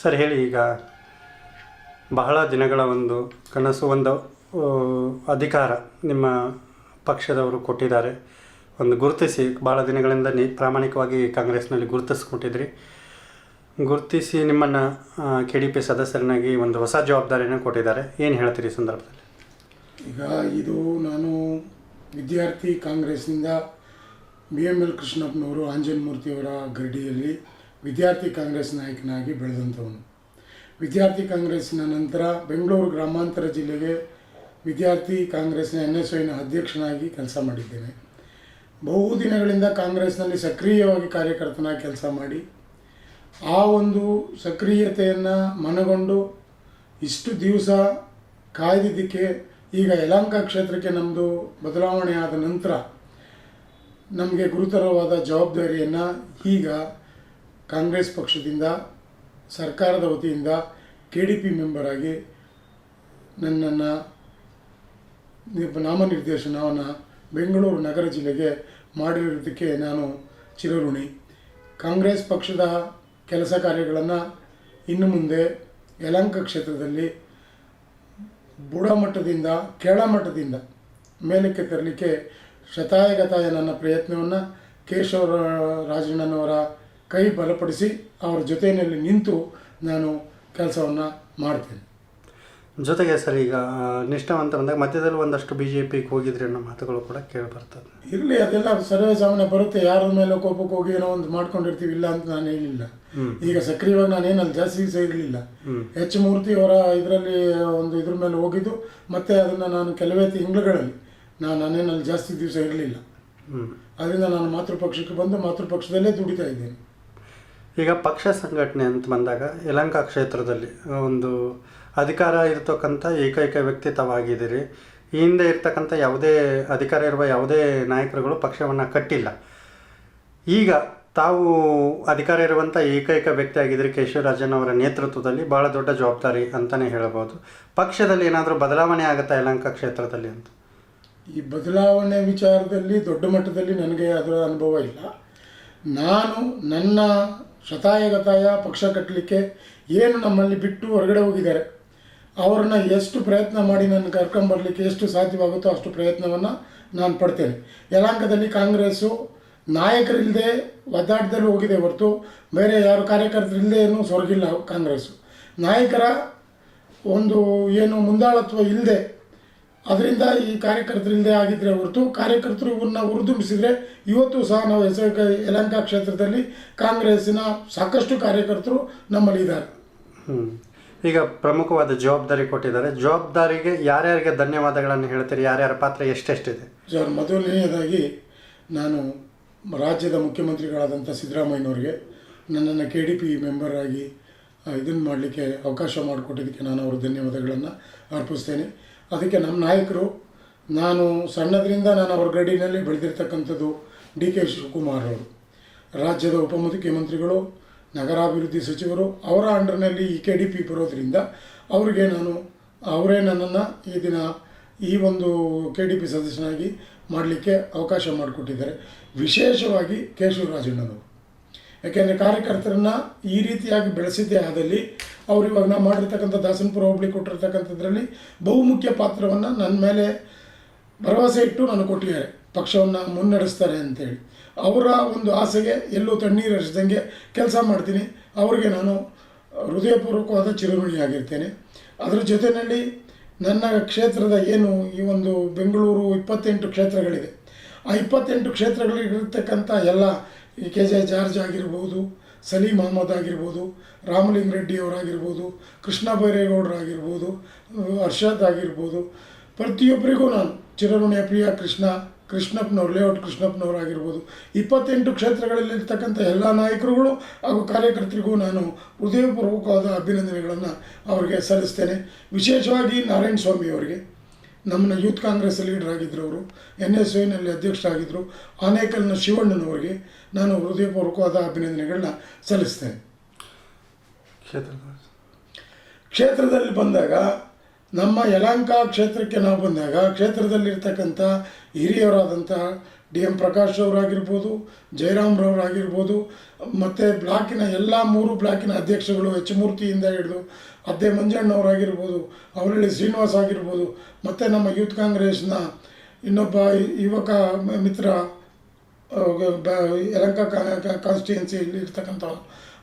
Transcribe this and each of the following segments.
Sir ಹೇಳಿ, ಈಗ ಬಹಳ ದಿನಗಳ ಒಂದು ಕನಸು, ಒಂದು ಅಧಿಕಾರ ನಿಮ್ಮ ಪಕ್ಷದವರು ಕೊಟ್ಟಿದ್ದಾರೆ. ಒಂದು ಗುರುತಿಸಿ ಭಾಳ ದಿನಗಳಿಂದ ನೀ, ಪ್ರಾಮಾಣಿಕವಾಗಿ ಕಾಂಗ್ರೆಸ್ನಲ್ಲಿ ಗುರುತಿಸ್ಕೊಟ್ಟಿದ್ರಿ. ಗುರುತಿಸಿ ನಿಮ್ಮನ್ನು ಕೆ ಡಿ ಪಿ ಸದಸ್ಯರನ್ನಾಗಿ ಒಂದು ಹೊಸ ಜವಾಬ್ದಾರಿಯನ್ನು ಕೊಟ್ಟಿದ್ದಾರೆ. ಏನು ಹೇಳ್ತೀರಿ ಸಂದರ್ಭದಲ್ಲಿ? ಈಗ ಇದು ನಾನು ವಿದ್ಯಾರ್ಥಿ ಕಾಂಗ್ರೆಸ್ನಿಂದ ಬಿ ಎಂ ಎಲ್ ಕೃಷ್ಣಪ್ಪನವರು ಆಂಜನಮೂರ್ತಿಯವರ ಗರಡಿಯಲ್ಲಿ ವಿದ್ಯಾರ್ಥಿ ಕಾಂಗ್ರೆಸ್ ನಾಯಕನಾಗಿ ಬೆಳೆದಂಥವನು. ವಿದ್ಯಾರ್ಥಿ ಕಾಂಗ್ರೆಸ್ನ ನಂತರ ಬೆಂಗಳೂರು ಗ್ರಾಮಾಂತರ ಜಿಲ್ಲೆಗೆ ವಿದ್ಯಾರ್ಥಿ ಕಾಂಗ್ರೆಸ್ನ ಎನ್ ಎಸ್ ಐನ ಅಧ್ಯಕ್ಷನಾಗಿ ಕೆಲಸ ಮಾಡಿದ್ದೇನೆ. ಬಹು ದಿನಗಳಿಂದ ಕಾಂಗ್ರೆಸ್ನಲ್ಲಿ ಸಕ್ರಿಯವಾಗಿ ಕಾರ್ಯಕರ್ತನಾಗಿ ಕೆಲಸ ಮಾಡಿ, ಆ ಒಂದು ಸಕ್ರಿಯತೆಯನ್ನು ಮನಗೊಂಡು ಇಷ್ಟು ದಿವಸ ಕಾಯ್ದಿದ್ದಕ್ಕೆ ಈಗ ಯಲಹಂಕ ಕ್ಷೇತ್ರಕ್ಕೆ ನಮ್ಮದು ಬದಲಾವಣೆ ಆದ ನಂತರ ನಮಗೆ ಗುರುತರವಾದ ಜವಾಬ್ದಾರಿಯನ್ನು ಈಗ ಕಾಂಗ್ರೆಸ್ ಪಕ್ಷದಿಂದ, ಸರ್ಕಾರದ ವತಿಯಿಂದ ಕೆ ಡಿ ಪಿ ಮೆಂಬರಾಗಿ ನನ್ನನ್ನು ನಿರ್- ನಾಮನಿರ್ದೇಶನವನ್ನು ಬೆಂಗಳೂರು ನಗರ ಜಿಲ್ಲೆಗೆ ಮಾಡಿರೋದಕ್ಕೆ ನಾನು ಚಿರಋಣಿ. ಕಾಂಗ್ರೆಸ್ ಪಕ್ಷದ ಕೆಲಸ ಕಾರ್ಯಗಳನ್ನು ಇನ್ನು ಮುಂದೆ ಯಲಂಕ ಕ್ಷೇತ್ರದಲ್ಲಿ ಬುಡಮಟ್ಟದಿಂದ, ಕೆಳಮಟ್ಟದಿಂದ ಮೇಲಕ್ಕೆ ತರಲಿಕ್ಕೆ ಶತಾಯಗತಾಯ ನನ್ನ ಪ್ರಯತ್ನವನ್ನು ಕೇಶವ ರಾಜಣ್ಣನವರ ಕೈ ಬಲಪಡಿಸಿ ಅವರ ಜೊತೆಯಲ್ಲಿ ನಿಂತು ನಾನು ಕೆಲಸವನ್ನು ಮಾಡ್ತೇನೆ. ಜೊತೆಗೆ ಸರ್ ಈಗ ನಿಷ್ಠಾವಂತ ಬಂದಾಗ ಮಧ್ಯದಲ್ಲಿ ಒಂದಷ್ಟು ಬಿ ಜೆ ಪಿಗೆ ಹೋಗಿದ್ರಿ ಅನ್ನೋ ಮಾತುಗಳು ಕೂಡ ಕೇಳಿ ಬರ್ತದೆ. ಇರಲಿ ಅದೆಲ್ಲ ಸರ್ವೇ ಸಾಮಾನ್ಯ ಬರುತ್ತೆ. ಯಾರ ಮೇಲೆ ಕೋಪಕ್ಕೆ ಹೋಗಿ ಏನೋ ಒಂದು ಮಾಡ್ಕೊಂಡಿರ್ತೀವಿ ಇಲ್ಲ ಅಂತ ನಾನು ಹೇಳಿಲ್ಲ. ಈಗ ಸಕ್ರಿಯವಾಗಿ ನಾನು ಅಲ್ಲಿ ಜಾಸ್ತಿ ಸೇರಲಿಲ್ಲ ಇರಲಿಲ್ಲ. ಎಚ್ ಮೂರ್ತಿ ಅವರ ಇದರಲ್ಲಿ ಒಂದು ಇದ್ರ ಮೇಲೆ ಹೋಗಿದ್ದು ಮತ್ತೆ ಅದನ್ನು ನಾನು ಕೆಲವೇ ತಿಂಗಳುಗಳಲ್ಲಿ ನಾನು ನಾನೇನಲ್ಲಿ ಜಾಸ್ತಿ ದಿವಸ ಇರಲಿಲ್ಲ. ಅದರಿಂದ ನಾನು ಮಾತೃಪಕ್ಷಕ್ಕೆ ಬಂದು ಮಾತೃಪಕ್ಷದಲ್ಲೇ ದುಡಿತಾ ಇದ್ದೇನೆ. ಈಗ ಪಕ್ಷ ಸಂಘಟನೆ ಅಂತ ಬಂದಾಗ ಯಲಂಕ ಕ್ಷೇತ್ರದಲ್ಲಿ ಒಂದು ಅಧಿಕಾರ ಇರತಕ್ಕಂಥ ಏಕೈಕ ವ್ಯಕ್ತಿ ತಾವಾಗಿದ್ದೀರಿ ಈ ಹಿಂದೆ ಇರ್ತಕ್ಕಂಥ ಯಾವುದೇ ಅಧಿಕಾರ ಇರುವ ಯಾವುದೇ ನಾಯಕರುಗಳು ಪಕ್ಷವನ್ನು ಕಟ್ಟಿಲ್ಲ. ಈಗ ತಾವು ಅಧಿಕಾರ ಇರುವಂಥ ಏಕೈಕ ವ್ಯಕ್ತಿ ಆಗಿದ್ದರೆ ಕೇಶವರಾಜನ್ ಅವರ ನೇತೃತ್ವದಲ್ಲಿ ಭಾಳ ದೊಡ್ಡ ಜವಾಬ್ದಾರಿ ಅಂತಲೇ ಹೇಳಬಹುದು ಪಕ್ಷದಲ್ಲಿ ಏನಾದರೂ ಬದಲಾವಣೆ ಆಗುತ್ತಾ ಯಲಂಕ ಕ್ಷೇತ್ರದಲ್ಲಿ ಅಂತ? ಈ ಬದಲಾವಣೆ ವಿಚಾರದಲ್ಲಿ ದೊಡ್ಡ ಮಟ್ಟದಲ್ಲಿ ನನಗೆ ಅದರ ಅನುಭವ ಇಲ್ಲ. ನಾನು ನನ್ನ ಶತಾಯಗತಾಯ ಪಕ್ಷ ಕಟ್ಟಲಿಕ್ಕೆ ಏನು ನಮ್ಮಲ್ಲಿ ಬಿಟ್ಟು ಹೊರಗಡೆ ಹೋಗಿದ್ದಾರೆ. ಅವ್ರನ್ನ ಎಷ್ಟು ಪ್ರಯತ್ನ ಮಾಡಿ ನನ್ನ ಕರ್ಕೊಂಬರ್ಲಿಕ್ಕೆ ಎಷ್ಟು ಸಾಧ್ಯವಾಗುತ್ತೋ ಅಷ್ಟು ಪ್ರಯತ್ನವನ್ನು ನಾನು ಪಡ್ತೇನೆ. ಯಲಾಂಕದಲ್ಲಿ ಕಾಂಗ್ರೆಸ್ಸು ನಾಯಕರಿಲ್ಲದೆ ಒದ್ದಾಟದಲ್ಲಿ ಹೋಗಿದೆ ಹೊರತು ಬೇರೆ ಯಾರು ಕಾರ್ಯಕರ್ತರಿಲ್ಲದೆ ಏನು ಸೊರಗಿಲ್ಲ ಕಾಂಗ್ರೆಸ್ಸು. ನಾಯಕರ ಒಂದು ಏನು ಮುಂದಾಳತ್ವ ಇಲ್ಲದೆ ಅದರಿಂದ ಈ ಕಾರ್ಯಕರ್ತರಿಂದ ಆಗಿದ್ರೆ ಹೊರತು ಕಾರ್ಯಕರ್ತರು ಇವನ್ನ ಹುರಿದುಂಬಿಸಿದ್ರೆ ಇವತ್ತು ಸಹ ನಾವು ಎಸ್ ಯಲಂಕ ಕ್ಷೇತ್ರದಲ್ಲಿ ಕಾಂಗ್ರೆಸ್ಸಿನ ಸಾಕಷ್ಟು ಕಾರ್ಯಕರ್ತರು ನಮ್ಮಲ್ಲಿ ಇದ್ದಾರೆ. ಹ್ಞೂ ಈಗ ಪ್ರಮುಖವಾದ ಜವಾಬ್ದಾರಿ ಕೊಟ್ಟಿದ್ದಾರೆ. ಜವಾಬ್ದಾರಿಗೆ ಯಾರ್ಯಾರಿಗೆ ಧನ್ಯವಾದಗಳನ್ನು ಹೇಳ್ತೀರಿ? ಯಾರ್ಯಾರ ಪಾತ್ರ ಎಷ್ಟೆಷ್ಟಿದೆ? ಸರ್ ಮೊದಲನೆಯದಾಗಿ ನಾನು ರಾಜ್ಯದ ಮುಖ್ಯಮಂತ್ರಿಗಳಾದಂಥ ಸಿದ್ದರಾಮಯ್ಯನವ್ರಿಗೆ ನನ್ನನ್ನು ಕೆ ಡಿ ಪಿ ಮೆಂಬರ್ ಆಗಿ ಇದನ್ನು ಮಾಡಲಿಕ್ಕೆ ಅವಕಾಶ ಮಾಡಿಕೊಟ್ಟಿದ್ದಕ್ಕೆ ನಾನು ಅವ್ರ ಧನ್ಯವಾದಗಳನ್ನು ಅರ್ಪಿಸ್ತೇನೆ. ಅದಕ್ಕೆ ನಮ್ಮ ನಾಯಕರು, ನಾನು ಸಣ್ಣದರಿಂದ ನಾನು ಅವ್ರ ಗಡಿನಲ್ಲಿ ಬೆಳೆದಿರ್ತಕ್ಕಂಥದ್ದು ಡಿ ಕೆ ಶಿವಕುಮಾರ್ ಅವರು. ರಾಜ್ಯದ ಉಪಮುಖ್ಯಮಂತ್ರಿಗಳು ನಗರಾಭಿವೃದ್ಧಿ ಸಚಿವರು, ಅವರ ಅಂಡರ್ನಲ್ಲಿ ಈ ಕೆ ಡಿ ಪಿ ಬರೋದ್ರಿಂದ ಅವರಿಗೆ ನಾನು, ಅವರೇ ನನ್ನನ್ನು ಈ ದಿನ ಈ ಒಂದು ಕೆ ಡಿ ಪಿ ಸದಸ್ಯನಾಗಿ ಮಾಡಲಿಕ್ಕೆ ಅವಕಾಶ ಮಾಡಿಕೊಟ್ಟಿದ್ದಾರೆ. ವಿಶೇಷವಾಗಿ ಕೇಶವರಾಜಣ್ಣನವರು ಯಾಕೆಂದರೆ ಕಾರ್ಯಕರ್ತರನ್ನು ಈ ರೀತಿಯಾಗಿ ಬೆಳೆಸಿದ್ದೇ ಆದಲ್ಲಿ ಅವರು ಇವಾಗ ನಾವು ಮಾಡಿರ್ತಕ್ಕಂಥ ದಾಸನಪುರ ಹೋಬಳಿ ಕೊಟ್ಟಿರ್ತಕ್ಕಂಥದ್ರಲ್ಲಿ ಬಹುಮುಖ್ಯ ಪಾತ್ರವನ್ನು ನನ್ನ ಮೇಲೆ ಭರವಸೆ ಇಟ್ಟು ನಾನು ಕೊಟ್ಟಿದ್ದಾರೆ. ಪಕ್ಷವನ್ನು ಮುನ್ನಡೆಸ್ತಾರೆ ಅಂತೇಳಿ. ಅವರ ಒಂದು ಆಸೆಗೆ ಎಲ್ಲೂ ತಣ್ಣೀರು ಹರಿಸ್ದಂಗೆ ಕೆಲಸ ಮಾಡ್ತೀನಿ. ಅವರಿಗೆ ನಾನು ಹೃದಯಪೂರ್ವಕವಾದ ಚಿರಋಣಿಯಾಗಿರ್ತೇನೆ ಅದರ ಜೊತೆಯಲ್ಲಿ ನನ್ನ ಕ್ಷೇತ್ರದ ಏನು ಈ ಒಂದು ಬೆಂಗಳೂರು ಇಪ್ಪತ್ತೆಂಟು ಕ್ಷೇತ್ರಗಳಿದೆ. ಆ ಇಪ್ಪತ್ತೆಂಟು ಕ್ಷೇತ್ರಗಳಿಗಿರ್ತಕ್ಕಂಥ ಎಲ್ಲ ಈ ಕೆ ಜೆ ಜಾರ್ಜ್ ಆಗಿರ್ಬೋದು ಸಲೀಂ ಅಹಮದ್ ಆಗಿರ್ಬೋದು, ರಾಮಲಿಂಗ ರೆಡ್ಡಿ ಅವರಾಗಿರ್ಬೋದು, ಕೃಷ್ಣ ಬೈರೇಗೌಡರಾಗಿರ್ಬೋದು ಹರ್ಷದ್ ಆಗಿರ್ಬೋದು. ಪ್ರತಿಯೊಬ್ಬರಿಗೂ ನಾನು ಚಿರಋಣಿಯ ಪ್ರಿಯ ಕೃಷ್ಣ, ಕೃಷ್ಣಪ್ಪನವ್ರು, ಲೇಔಟ್ ಕೃಷ್ಣಪ್ಪನವರಾಗಿರ್ಬೋದು ಇಪ್ಪತ್ತೆಂಟು ಕ್ಷೇತ್ರಗಳಲ್ಲಿರ್ತಕ್ಕಂಥ ಎಲ್ಲ ನಾಯಕರುಗಳು ಹಾಗೂ ಕಾರ್ಯಕರ್ತರಿಗೂ ನಾನು ಹೃದಯಪೂರ್ವಕವಾದ ಅಭಿನಂದನೆಗಳನ್ನು ಅವರಿಗೆ ಸಲ್ಲಿಸ್ತೇನೆ. ವಿಶೇಷವಾಗಿ ನಾರಾಯಣ ಸ್ವಾಮಿ ಅವರಿಗೆ. ನಮ್ಮನ್ನ ಯೂತ್ ಕಾಂಗ್ರೆಸ್ ಲೀಡರ್ ಆಗಿದ್ದರು ಅವರು. ಎನ್ ಎಸ್ ಐನಲ್ಲಿ ಅಧ್ಯಕ್ಷರಾಗಿದ್ದರು ಆನೇಕಲ್ನ ಶಿವಣ್ಣನವರಿಗೆ ನಾನು ಹೃದಯಪೂರ್ವಕವಾದ ಅಭಿನಂದನೆಗಳನ್ನ ಸಲ್ಲಿಸ್ತೇನೆ. ಕ್ಷೇತ್ರದ ಕ್ಷೇತ್ರದಲ್ಲಿ ಬಂದಾಗ ನಮ್ಮ ಯಲಹಂಕ ಕ್ಷೇತ್ರಕ್ಕೆ ನಾವು ಬಂದಾಗ ಕ್ಷೇತ್ರದಲ್ಲಿರ್ತಕ್ಕಂಥ ಹಿರಿಯರಾದಂಥ ಡಿ ಎಂ ಪ್ರಕಾಶ್ ಅವರಾಗಿರ್ಬೋದು ಜಯರಾಮ್ರವರಾಗಿರ್ಬೋದು ಮತ್ತು ಬ್ಲಾಕಿನ ಎಲ್ಲ ಮೂರು ಬ್ಲಾಕಿನ ಅಧ್ಯಕ್ಷಗಳು ಎಚ್ ಮೂರ್ತಿಯಿಂದ ಹಿಡಿದು ಅದ್ದೆ ಮಂಜಣ್ಣವರಾಗಿರ್ಬೋದು ಅವರಲ್ಲಿ ಶ್ರೀನಿವಾಸ್ ಆಗಿರ್ಬೋದು, ಮತ್ತು ನಮ್ಮ ಯೂತ್ ಕಾಂಗ್ರೆಸ್ನ ಇನ್ನೊಬ್ಬ ಯುವಕ ಮಿತ್ರ ಯಲಂಕ ಕಾನ್ಸ್ಟಿಟ್ಯೂನ್ಸಿಯಲ್ಲಿ ಇರ್ತಕ್ಕಂಥ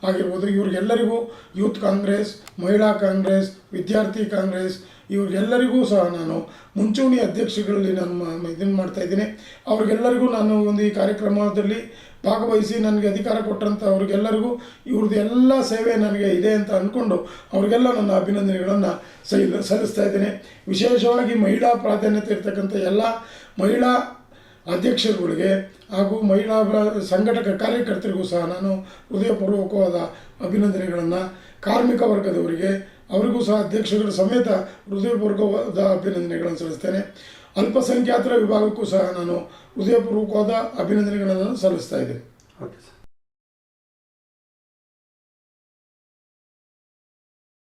ಆಗಿರ್ಬೋದು. ಇವ್ರಿಗೆಲ್ಲರಿಗೂ ಯೂತ್ ಕಾಂಗ್ರೆಸ್, ಮಹಿಳಾ ಕಾಂಗ್ರೆಸ್, ವಿದ್ಯಾರ್ಥಿ ಕಾಂಗ್ರೆಸ್ ಇವ್ರಿಗೆಲ್ಲರಿಗೂ ಸಹ ನಾನು ಮುಂಚೂಣಿ ಅಧ್ಯಕ್ಷಗಳಲ್ಲಿ ನಾನು ಇದನ್ನು ಮಾಡ್ತಾ ಇದ್ದೀನಿ. ಅವ್ರಿಗೆಲ್ಲರಿಗೂ ನಾನು ಒಂದು ಈ ಕಾರ್ಯಕ್ರಮದಲ್ಲಿ ಭಾಗವಹಿಸಿ ನನಗೆ ಅಧಿಕಾರ ಕೊಟ್ಟಂಥ ಅವ್ರಿಗೆಲ್ಲರಿಗೂ ಇವ್ರದ್ದು ಎಲ್ಲ ಸೇವೆ ನನಗೆ ಇದೆ ಅಂತ ಅಂದ್ಕೊಂಡು ಅವ್ರಿಗೆಲ್ಲ ನನ್ನ ಅಭಿನಂದನೆಗಳನ್ನು ಸಲ್ಲ ಸಲ್ಲಿಸ್ತಾ ಇದ್ದೀನಿ. ವಿಶೇಷವಾಗಿ ಮಹಿಳಾ ಪ್ರಾಧಾನ್ಯತೆ ಇರ್ತಕ್ಕಂಥ ಎಲ್ಲ ಮಹಿಳಾ ಅಧ್ಯಕ್ಷರುಗಳಿಗೆ ಹಾಗೂ ಮಹಿಳಾ ಸಂಘಟಕ ಕಾರ್ಯಕರ್ತರಿಗೂ ಸಹ ನಾನು ಹೃದಯಪೂರ್ವಕವಾದ ಅಭಿನಂದನೆಗಳನ್ನು ಕಾರ್ಮಿಕ ವರ್ಗದವರಿಗೆ ಅವರಿಗೂ ಸಹ ಅಧ್ಯಕ್ಷರುಗಳ ಸಮೇತ ಹೃದಯಪೂರ್ವಕವಾದ ಅಭಿನಂದನೆಗಳನ್ನು ಸಲ್ಲಿಸ್ತೇನೆ. ಅಲ್ಪಸಂಖ್ಯಾತರ ವಿಭಾಗಕ್ಕೂ ಸಹ ನಾನು ಹೃದಯಪೂರ್ವಕವಾದ ಅಭಿನಂದನೆಗಳನ್ನು ಸಲ್ಲಿಸ್ತಾ ಇದ್ದೇನೆ.